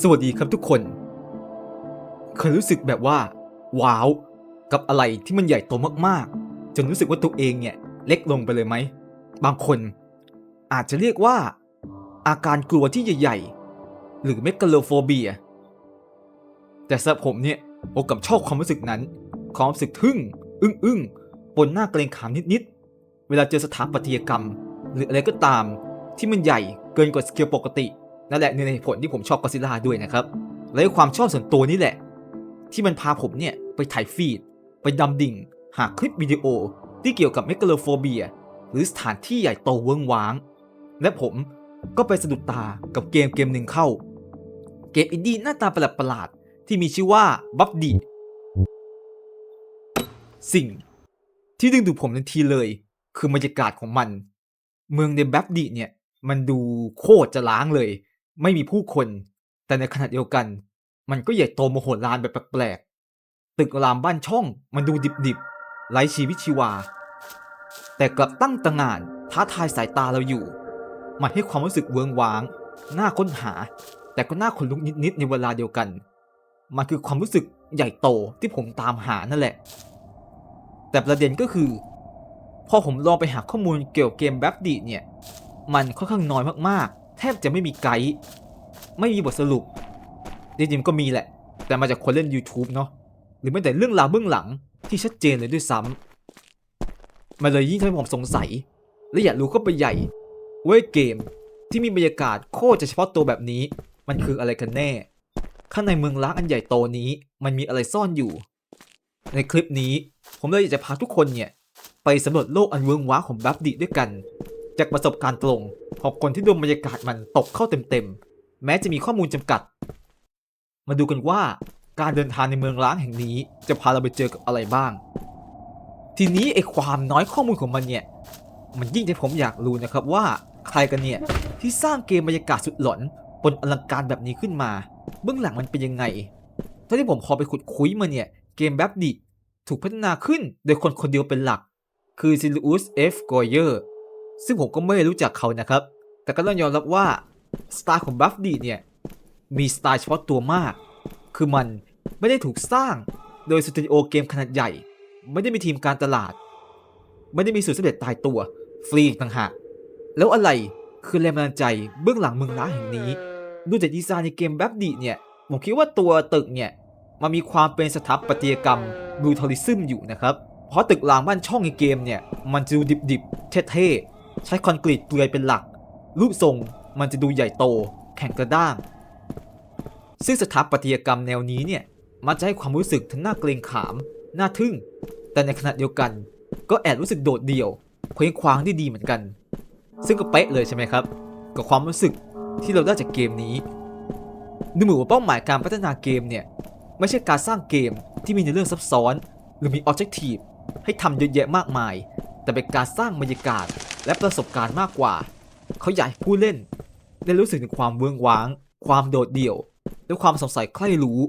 สวัสดีครับทุกคน เคยรู้สึกแบบว่า ว้าว กับอะไรที่มันใหญ่โตมากๆ จนรู้สึกว่าตัวเองเนี่ย เล็กลงไปเลยไหม บางคน อาจจะเรียกว่า อาการกลัวที่ใหญ่ ๆ หรือเมกาโลโฟเบีย แต่สำหรับผมเนี่ยผมกับชอบความรู้สึกนั้น ความรู้สึกทึ่ง อึ้งอึ้งๆปนหน้าเกรงขามนิดๆ เวลาเจอสถาปัตยกรรม หรืออะไรก็ตามที่มันใหญ่เกินกว่าสเกลปกติ นั่นแหละหนึ่งในผลที่ผมชอบก็ซิล่าด้วยนะครับ และความชอบส่วนตัวนี่แหละ ที่มันพาผมเนี่ยไปถ่ายฟีด ไปดำดิ่ง หาคลิปวิดีโอที่เกี่ยวกับเมกาโลโฟเบีย หรือสถานที่ใหญ่โตเวิ้งว้าง และผมก็ไปสะดุดตากับเกมเกมหนึ่งเข้า เกมอินดี้หน้าตาประหลาดๆที่มีชื่อว่าบัฟดีสิ่งที่ดึงดูดผมทันทีเลย คือบรรยากาศของมัน เมืองในบัฟดีเนี่ย มันดูโคตรจะล้างเลย ไม่มีผู้คน แต่ในขณะเดียวกัน มันก็ใหญ่โตโมโหฬารแบบแปลกๆตึกรามบ้านช่องมันดูดิบๆไร้ชีวิตชีวา แต่กลับตั้งตงานท้าทายสายตาเราอยู่ มันให้ความรู้สึกเวิงว้างน่าค้นหา แต่ก็น่าขนลุกนิดๆในเวลาเดียวกัน มันคือความรู้สึกใหญ่โตที่ผมตามหานั่นแหละ แต่ประเด็นก็คือ พอผมลองไปหาข้อมูลเกี่ยวกับเกมแบฟดีเนี่ย มันค่อนข้างน้อยมากๆ แทบจะไม่มีไกด์ไม่มีบทสรุปจริงๆก็มีแหละ แต่มาจากคนเล่น YouTube เนาะหรือแม้แต่เรื่องราวเบื้องหลังที่ชัดเจนเลยด้วยซ้ำมันเลยยิ่งทำให้ผมสงสัย และอยากรู้ก็ไปใหญ่ว่าเกมที่มีบรรยากาศโคตรจะเฉพาะตัวแบบนี้ มันคืออะไรกันแน่ ข้างในเมืองล้างอันใหญ่โตนี้มันมีอะไรซ่อนอยู่ ในคลิปนี้ผมเลยอยากจะพาทุกคนเนี่ย ไปสำรวจโลกอันเวิงว้างของบัฟดิด้วยกัน จากประสบการณ์ตรงของคนที่ดนบรรยากาศมันตกเข้าเต็มๆ แม้จะมีข้อมูลจำกัด มาดูกันว่าการเดินทางในเมืองล้างแห่งนี้จะพาเราไปเจอกับอะไรบ้าง ทีนี้ไอ้ความน้อยข้อมูลของมันเนี่ย มันยิ่งให้ผมอยากรู้นะครับว่าใครกันเนี่ยที่สร้างเกมบรรยากาศสุดหลอนบนอลังการแบบนี้ขึ้นมา เบื้องหลังมันเป็นยังไงเท่าที่ผมพอไปขุดคุยมาเนี่ย เกมแบบดิถูกพัฒนาขึ้นโดยคนคนเดียวเป็นหลัก คือซิลูอุสเอฟกอยเออร์ ซึ่งผมก็ไม่รู้จักเขานะครับ แต่ก็ต้องยอมรับว่าสไตล์ของบัฟดีเนี่ย มีสไตล์เฉพาะตัวมาก คือมันไม่ได้ถูกสร้างโดยสตูดิโอเกมขนาดใหญ่ ไม่ได้มีทีมการตลาด ไม่ได้มีสูตรสำเร็จตายตัว ฟรีต่างหาก แล้วอะไรคือแรงบันดาลใจเบื้องหลังเมืองล้างแห่งนี้ดูจากดีไซน์ในเกมแบบดีเนี่ย ผมคิดว่าตัวตึกเนี่ย มันมีความเป็นสถาปัตยกรรมบูทอริซึมอยู่นะครับ เพราะตึกรางบ้านช่องในเกมเนี่ย มันจะดูดิบๆเท่ๆ ใช้คอนกรีตเปลือยเป็นหลัก รูปทรงมันจะดูใหญ่โต แข็งกระด้าง ซึ่งสถาปัตยกรรมแนวนี้เนี่ย มันจะให้ความรู้สึกทั้งน่าเกรงขาม น่าทึ่ง แต่ในขณะเดียวกัน ก็แอบรู้สึกโดดเดี่ยวเคว้งคว้างได้ดีเหมือนกัน ซึ่งก็เป๊ะเลยใช่ไหมครับ กับความรู้สึกที่เราได้จากเกมนี้ดูเหมือนว่าเป้าหมายการพัฒนาเกมเนี่ย ไม่ใช่การสร้างเกมที่มีในเรื่องซับซ้อน หรือมีออบเจกตีฟให้ทำเยอะแยะมากมาย แต่เป็นการสร้างบรรยากาศ และประสบการณ์มากกว่า เขาอยากให้ผู้เล่น ได้รู้สึกถึงความเวิงว้าง ความโดดเดี่ยว และความสงสัยใคร่รู้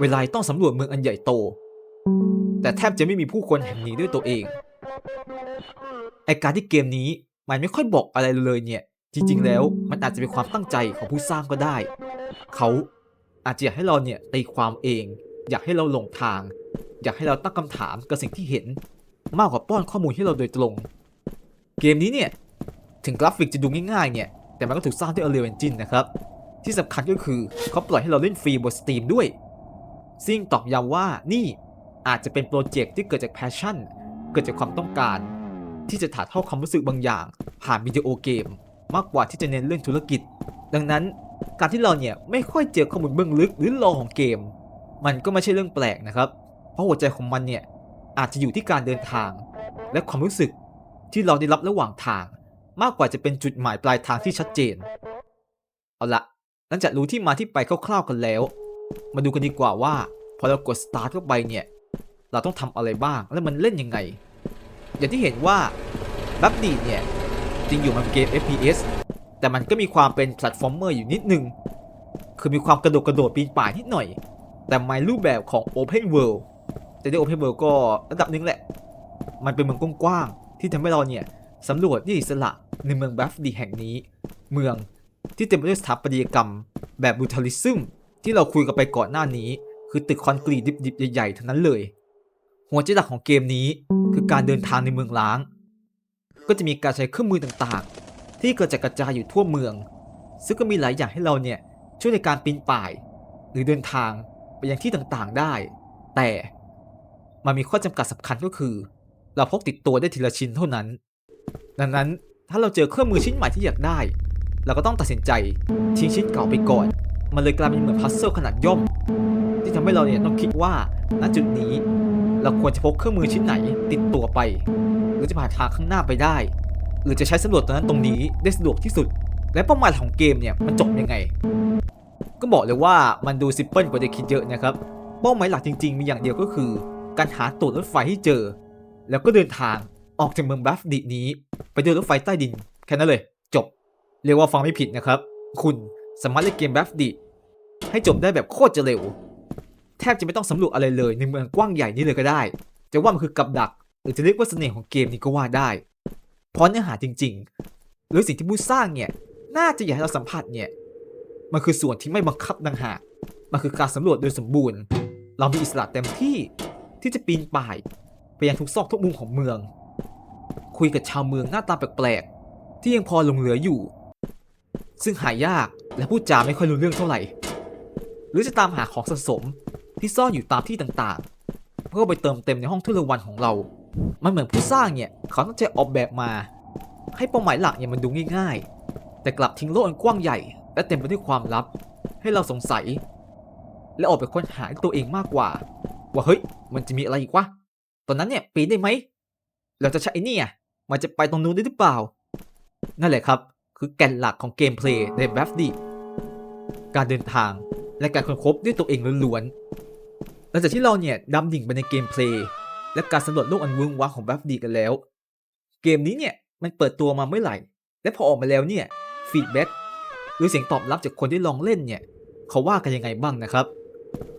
เวลาต้องสำรวจเมืองอันใหญ่โต แต่แทบจะไม่มีผู้คนแห่งนี้ด้วยตัวเองไอการที่เกมนี้มันไม่ค่อยบอกอะไรเลยเนี่ย จริง ๆ แล้วมันอาจจะเป็นความตั้งใจของผู้สร้างก็ได้ เขาอาจจะอยากให้เราเนี่ยตีความเอง อยากให้เราหลงทาง อยากให้เราตั้งคำถามกับสิ่งที่เห็น มากกว่าป้อนข้อมูลให้เราโดยตรง เกมนี้เนี่ย ถึงกราฟิกจะดูง่ายๆเนี่ย แต่มันก็ถูกสร้างด้วย Unreal Engine นะครับ ที่สำคัญก็คือเขาปล่อยให้เราเล่นฟรีบน Steam ด้วย ซึ่งตอกย้ำว่านี่อาจจะเป็นโปรเจกต์ที่เกิดจากแพชชั่น เกิดจากความต้องการ ที่จะถ่ายทอดความรู้สึกบางอย่าง ผ่านวิดีโอเกม มากกว่าที่จะเน้นเรื่องธุรกิจ ดังนั้นการที่เราเนี่ยไม่ค่อยเจอข้อมูลเบื้องลึกหรือรอของเกม มันก็ไม่ใช่เรื่องแปลกนะครับ เพราะหัวใจของมันเนี่ยอาจจะอยู่ที่การเดินทาง และความรู้สึก ที่เราได้รับระหว่างทาง มากกว่าจะเป็นจุดหมายปลายทางที่ชัดเจน เอาละหลังจากรู้ที่มาที่ไปคร่าวๆกันแล้ว มาดูกันดีกว่าว่า พอเรากด start เข้าไปเนี่ย เราต้องทำอะไรบ้างและมันเล่นยังไง อย่างที่เห็นว่าบัฟดีเนี่ยจริงอยู่มันเป็นเกม FPS แต่มันก็มีความเป็นแพลตฟอร์มเมอร์อยู่นิดนึง คือมีความกระโดดกระโดดปีนป่ายนิดหน่อย แต่ในรูปแบบของ Open World แต่ใน Open World ก็ระดับหนึงแหละ มันเป็นเมืองกว้าง ที่ทำให้เราเนี่ยสำรวจที่อิสระในเมืองบัฟดีแห่งนี้ เมืองที่เต็มไปด้วยสถาปัตยกรรม แบบบูทาลิซึมที่เราคุยกันไปก่อนหน้านี้ คือตึกคอนกรีตดิบๆใหญ่ๆทั้งนั้นเลย หัวใจหลักของเกมนี้คือการเดินทางในเมืองล้าง ก็จะมีการใช้เครื่องมือต่างๆ ที่กระจัดกระจายอยู่ทั่วเมือง ซึ่งก็มีหลายอย่างให้เราเนี่ยช่วยในการปีนป่าย หรือเดินทางไปยังที่ต่างๆได้ แต่มันมีข้อจำกัดสำคัญก็คือ เราพกติดตัวได้ทีละชิ้นเท่านั้น ดังนั้นถ้าเราเจอเครื่องมือชิ้นใหม่ที่อยากได้ เราก็ต้องตัดสินใจทิ้งชิ้นเก่าไปก่อน มันเลยกลายเป็นเหมือนพัซเซิลขนาดย่อม ที่ทำให้เราเนี่ยต้องคิดว่าณจุดนี้เราควรจะพกเครื่องมือชิ้นไหนติดตัวไป หรือจะผ่านทางข้างหน้าไปได้ หรือจะใช้สำรวจตรงนั้นตรงนี้ได้สะดวกที่สุด และเป้าหมายของเกมเนี่ยมันจบยังไง ก็บอกเลยว่ามันดูซิมเพิลกว่าที่คิดเยอะนะครับ เป้าหมายหลักจริง ๆ มีอย่างเดียวก็คือ การหาตัวรถไฟให้เจอ แล้วก็เดินทางออกจากเมืองบัฟดินี้ ไปเดินรถไฟใต้ดินแค่นั้นเลย จบ เรียกว่าฟังไม่ผิดนะครับ คุณสามารถเล่นเกมบัฟดิให้จบได้แบบโคตรจะเร็ว แทบจะไม่ต้องสำรวจอะไรเลยในเมืองกว้างใหญ่นี้เลยก็ได้ จะว่ามันคือกับดัก หรือจะเรียกว่าเสน่ห์ของเกมนี้ก็ว่าได้ เพราะเนื้อหาจริง ๆ หรือสิ่งที่ผู้สร้างเนี่ยน่าจะอยากให้เราสัมผัสเนี่ยมันคือส่วนที่ไม่บังคับดังหากมันคือการสำรวจโดยสมบูรณ์ เรามีอิสระเต็มที่ที่จะปีนป่าย ไปยังทุกซอกทุกมุมของเมือง คุยกับชาวเมืองหน้าตาแปลกๆ ที่ยังพอหลงเหลืออยู่ ซึ่งหายากและพูดจาไม่ค่อยรู้เรื่องเท่าไหร่ หรือจะตามหาของสะสมที่ซ่อนอยู่ตามที่ต่างๆ เพื่อไปเติมเต็มในห้องทุรวันของเรา มันเหมือนผู้สร้างเนี่ยเขาตั้งใจออกแบบมา ให้เป้าหมายหลักเนี่ยมันดูง่าย ๆ แต่กลับทิ้งโลกอันกว้างใหญ่ และเต็มไปด้วยความลับ ให้เราสงสัย และออกไปค้นหาตัวเองมากกว่า ว่าเฮ้ยมันจะมีอะไรอีกวะ ตอนนั้นเนี่ยปีนได้ไหม เราจะใช้ไอ้นี่อะมันจะไปตรงนู้นได้หรือเปล่า นั่นแหละครับ คือแก่นหลักของเกมเพลย์ในแบฟดีการเดินทางและการค้นพบด้วยตัวเองล้วนๆหลังจากที่เราเนี่ยดำดิ่งไปในเกมเพลย์และการสำรวจโลกอันเวืงว้างของแบฟดีกันแล้ว เกมนี้เนี่ยมันเปิดตัวมาเมื่อไหร่ และพอออกมาแล้วเนี่ยฟีดแบ็กหรือเสียงตอบรับจากคนที่ลองเล่นเนี่ย เขาว่ากันยังไงบ้างนะครับ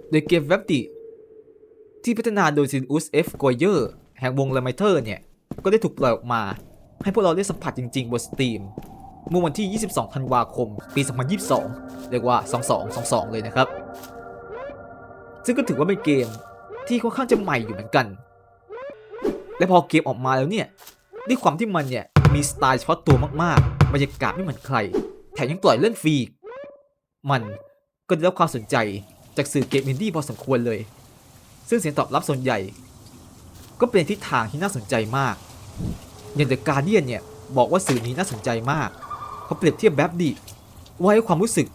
โดยเกม w e b d ที่พัฒนาโดยซินอุสเอฟโกเยอร์แห่งวงเล a มเทอร์เนี่ย ก็ได้ถูกปล่อยออกมา ให้พวกเราได้สัมผัสจริงๆบนสตรีมเมื่อวันที่ 22 ธันวาคม ปี 2022 เรียกว่า 2222 เลยนะครับ ซึ่งก็ถือว่าเป็นเกมที่ค่อนข้างจะใหม่อยู่เหมือนกัน และพอเกมออกมาแล้วเนี่ย ด้วยความที่มันเนี่ย มีสไตล์เฉพาะตัวมากๆ บรรยากาศไม่เหมือนใคร แถมยังปล่อยเล่นฟรี มันก็ได้รับความสนใจจากสื่อเกมอินดี้พอสมควรเลย ซึ่งเสียงตอบรับส่วนใหญ่ ก็เป็นทิศทางที่น่าสนใจมาก อย่าง The Guardian เนี่ยบอกว่าสื่อนี้น่าสนใจมาก เขาเปรียบเทียบแบบดีว่าให้ความรู้สึก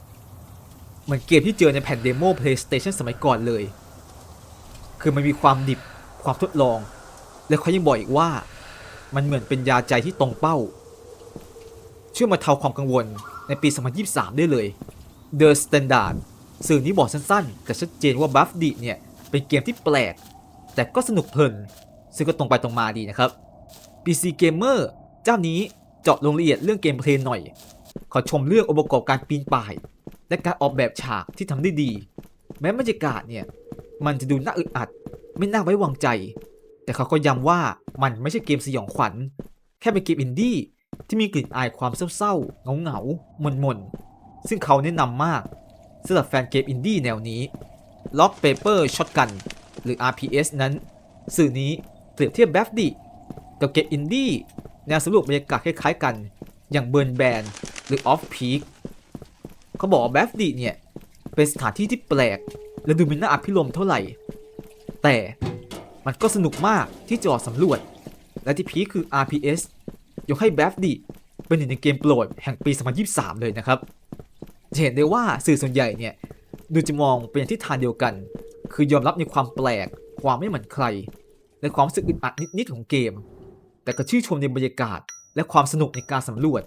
เหมือนเกมที่เจอในแผ่นเดโม PlayStation สมัยก่อนเลย คือมันมีความดิบความทดลอง และเขายังบอกอีกว่า มันเหมือนเป็นยาใจที่ตรงเป้า ช่วยมาเทาความกังวลในปี 2023 ได้เลย The Standard สื่อนี้บอกสั้นๆ แต่ชัดเจนว่า Buff D เนี่ย เป็นเกมที่แปลก แต่ก็สนุกเพลิน ซึ่งก็ตรงไปตรงมาดีนะครับ PC Gamer เจ้านี้เจาะลงละเอียดเรื่องเกมเพลย์หน่อย ขอชมเรื่ององค์ประกอบการปีนป่าย และการออกแบบฉากที่ทำได้ดี แม้บรรยากาศเนี่ย มันจะดูน่าอึดอัด ไม่น่าไว้วางใจ แต่เขาก็ย้ำว่ามันไม่ใช่เกมสยองขวัญ แค่เป็นเกมอินดี้ที่มีกลิ่นอายความเศร้าๆเหงาๆมนๆซึ่งเขาแนะนำมากสำหรับแฟนเกมอินดี้แนวนี้ Lock Paper Shotgun หรือ RPS นั้น สื่อนี้เปรียบเทียบแบบดีกับเกมอินดี้แนวสำรวจบรรยากาศคล้ายๆกัน อย่างเบิร์นแบนหรือ Off Peak เขาบอกแบบดีเนี่ย เป็นสถานที่ที่แปลก และดูมีน่าอภิรมเท่าไหร่ แต่มันก็สนุกมากที่จะออกสำรวจ และที่พีคคือ RPS ยกให้แบบดีเป็นหนึ่งในเกมโปรดแห่งปี 2023 เลยนะครับ จะเห็นได้ว่าสื่อส่วนใหญ่เนี่ย ดูจะมองเป็นทิศทางเดียวกัน คือยอมรับในความแปลก ความไม่เหมือนใคร และความรู้สึกอึดอัดนิดๆของเกม แต่ก็ชื่นชมในบรรยากาศ และความสนุกในการสำรวจ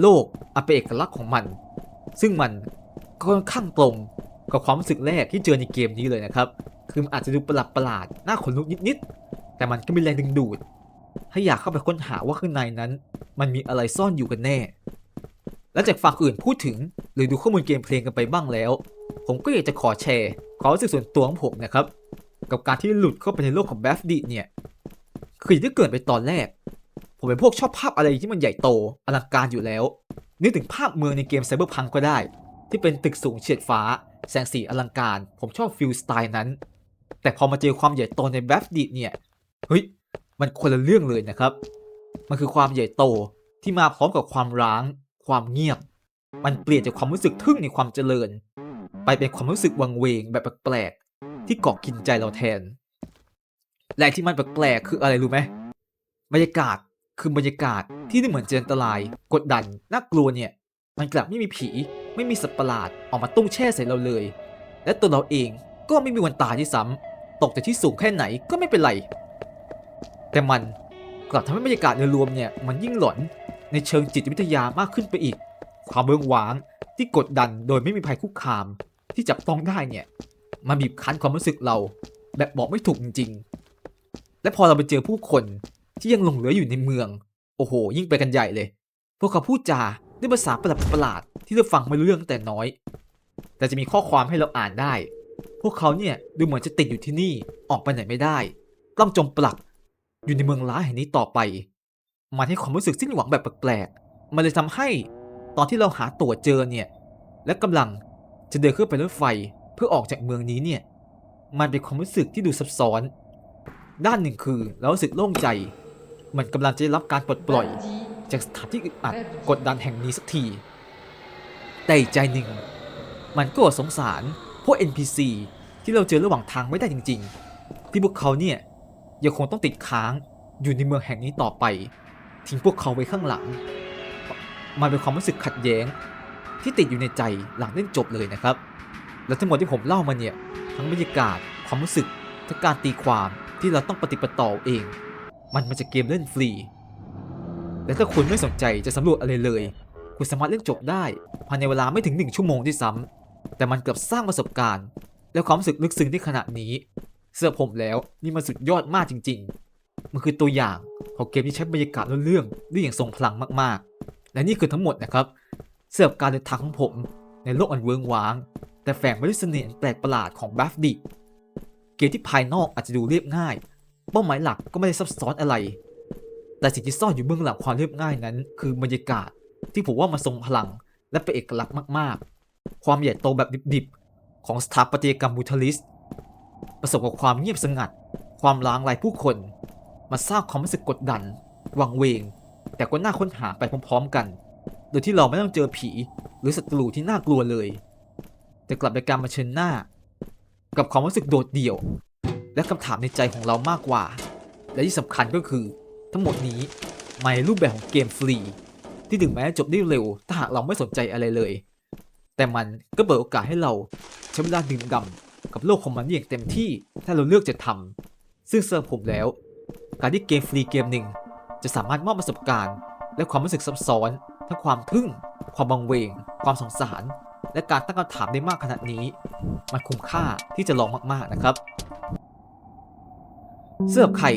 โลกอันเป็นเอกลักษณ์ของมัน ซึ่งมันก็ค่อนข้างตรงกับความรู้สึกแรกที่เจอในเกมนี้เลยนะครับ คือมันอาจจะดูประหลาดประหลาดๆน่าขนลุกนิดๆ แต่มันก็มีแรงดึงดูด ให้อยากเข้าไปค้นหาว่าข้างในนั้น มันมีอะไรซ่อนอยู่กันแน่ และจากฝั่งอื่นพูดถึงหรือดูข้อมูลเกมเพลงกันไปบ้างแล้ว ผมก็อยากจะขอแชร์ความรู้สึกส่วนตัวของผมนะครับ กับการที่หลุดเข้าไปในโลกของแบฟดีเนี่ย คืออย่างที่เกิดไปตอนแรก ผมเป็นพวกชอบภาพอะไรที่มันใหญ่โตอลังการอยู่แล้วนนึกถึงภาพเมืองในเกมไซเบอร์พังก็ได้ ที่เป็นตึกสูงเฉียดฟ้า แสงสีอลังการ ผมชอบฟิลสไตล์นั้น แต่พอมาเจอความใหญ่โตในแบฟดีเนี่ยเฮ้ยมันคนละเรื่องเลยนะครับ มันคือความใหญ่โตที่มาพร้อมกับความร้าง ความเงียบ มันเปลี่ยนจากความรู้สึกทึ่งในความเจริญ ไปเป็นความรู้สึกวังเวงแบบแปลกๆที่เกาะกินใจเราแทน และที่มันแปลกๆคืออะไรรู้ไหมบรรยากาศคือบรรยากาศที่ดูเหมือนเจออันตราย กดดันน่ากลัวเนี่ย มันกลับไม่มีผี ไม่มีสัตว์ประหลาดออกมาตุ้งแช่ใส่เราเลย และตัวเราเองก็ไม่มีวันตายที่ซ้ำตกจากที่สูงแค่ไหนก็ไม่เป็นไร แต่มันกลับทำให้บรรยากาศโดยรวมเนี่ยมันยิ่งหลอนในเชิงจิตวิทยามากขึ้นไปอีก ความเบื้องว้างที่กดดันโดยไม่มีภัยคุกคาม ที่จับต้องได้เนี่ยมันบีบคั้นความรู้สึกเรา แบบบอกไม่ถูกจริงๆ และพอเราไปเจอผู้คนที่ยังหลงเหลืออยู่ในเมือง โอ้โห ยิ่งไปกันใหญ่เลย พวกเขาพูดจาด้วยภาษาประหลาดๆที่เราฟังไม่รู้เรื่องตั้งแต่น้อย แต่จะมีข้อความให้เราอ่านได้ พวกเขาเนี่ยดูเหมือนจะติดอยู่ที่นี่ออกไปไหนไม่ได้ ต้องจมปลักอยู่ในเมืองล้าแห่งนี้ต่อไป มันให้ความรู้สึกสิ้นหวังแบบแปลกๆ มันเลยทำให้ตอนที่เราหาตั๋วเจอเนี่ย และกำลัง จะเดินขึ้นไปรถไฟเพื่อออกจากเมืองนี้เนี่ย มันเป็นความรู้สึกที่ดูซับซ้อน ด้านหนึ่งคือเรารู้สึกโล่งใจมือนกำลังจะได้รับการปลดปล่อย จากสถานที่อึดอัดกดดันแห่งนี้สักที แต่อีกใจหนึ่ง มันก็สงสารพวก NPC ที่เราเจอระหว่างทางไม่ได้จริง ๆ ที่พวกเขาเนี่ยยังคงต้องติดค้างอยู่ในเมืองแห่งนี้ต่อไป ทิ้งพวกเขาไว้ข้างหลัง มันเป็นความรู้สึกขัดแย้ง ที่ติดอยู่ในใจหลังเล่นจบเลยนะครับ และทั้งหมดที่ผมเล่ามาเนี่ย ทั้งบรรยากาศ ความรู้สึกทั้งการตีความที่เราต้องปฏิปต่อเอง มันมาจากเกมเล่นฟรี และถ้าคุณไม่สนใจจะสำรวจอะไรเลย คุณสามารถเล่นจบได้ภายในเวลาไม่ถึง 1 ชั่วโมงที่ซ้ำแต่มันกลับสร้างประสบการณ์ และความรู้สึกลึกซึ้งที่ขนาดนี้เสื้อผมแล้วนี่มันสุดยอดมากจริง ๆ มันคือตัวอย่างของเกมที่ใช้บรรยากาศเรื่องๆได้อย่างทรงพลังมากๆ และนี่คือทั้งหมดนะครับ เสื้อการเดินทางของผมในโลกอันเวิงว้าง แต่แฝงไปด้วยเสน่ห์แปลกประหลาดของบัฟดิเกมที่ภายนอกอาจจะดูเรียบง่าย เป้าหมายหลักก็ไม่ได้ซับซ้อนอะไร แต่สิ่งที่ซ่อนอยู่เบื้องหลังความเรียบง่ายนั้น คือบรรยากาศที่ผมว่ามันทรงพลัง และเป็นเอกลักษณ์มากๆ ความใหญ่โตแบบดิบๆ ของสถาปัตยกรรมบูทาลิสประสบกับความเงียบสงัด ความล้างลายผู้คน มาสร้างความรู้สึกกดดัน วังเวง แต่ก็น่าค้นหาไปพร้อมๆกัน โดยที่เราไม่ต้องเจอผี หรือศัตรูที่น่ากลัวเลย แต่กลับเป็นการมาเชิญหน้า กับความรู้สึกโดดเดี่ยว และคำถามในใจของเรามากกว่า และที่สำคัญก็คือ ทั้งหมดนี้มาในรูปแบบของเกมฟรี ที่ถึงแม้จะจบได้เร็ว ถ้าหากเราไม่สนใจอะไรเลย แต่มันก็เปิดโอกาสให้เราใช้เวลาดื่มด่ำกับโลกของมันอย่างเต็มที่ถ้าเราเลือกจะทำซึ่งเซิร์ฟผมแล้ว การที่เกมฟรีเกมหนึ่งจะสามารถมอบประสบการณ์ และความรู้สึกซับซ้อน ทั้งความทึ่ง ความบังเวง ความสงสาร และการตั้งคำถามได้มากขนาดนี้ มันคุ้มค่าที่จะลองมากๆนะครับเสื้อใคร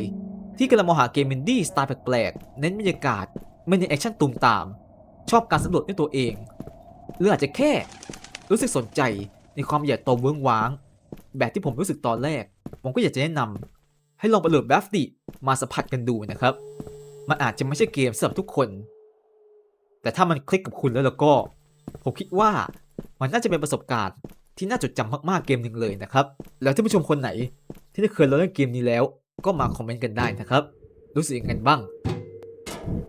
ที่กำลังมองหาเกมอินดี้สไตล์แปลกๆ เน้นบรรยากาศ ไม่เน้นแอคชั่นตูมตาม ชอบการสำรวจด้วยตัวเอง หรืออาจจะแค่ รู้สึกสนใจในความใหญ่โตเวิ้งว้าง แบบที่ผมรู้สึกตอนแรก ผมก็อยากจะแนะนำให้ลองไปโหลดแบฟดิมาสัมผัสกันดูนะครับ มันอาจจะไม่ใช่เกมสำหรับทุกคน แต่ถ้ามันคลิกกับคุณแล้วแล้วก็ ผมคิดว่ามันน่าจะเป็นประสบการณ์ที่น่าจดจำมากๆเกมหนึ่งเลยนะครับ แล้วท่านผู้ชมคนไหน ที่ได้เคยเล่นเกมนี้แล้ว ก็มาคอมเมนต์กันได้นะครับ รู้สึกยังไงบ้าง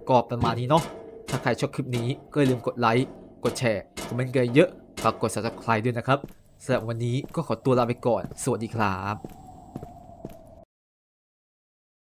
ก็ประมาณนี้เนาะ ถ้าใครชอบคลิปนี้ก็อย่าลืมกดไลค์ กดแชร์ คอมเมนต์กันเยอะ ฝากกด subscribe ด้วยนะครับสำหรับวันนี้ก็ขอตัวลาไปก่อน สวัสดีครับ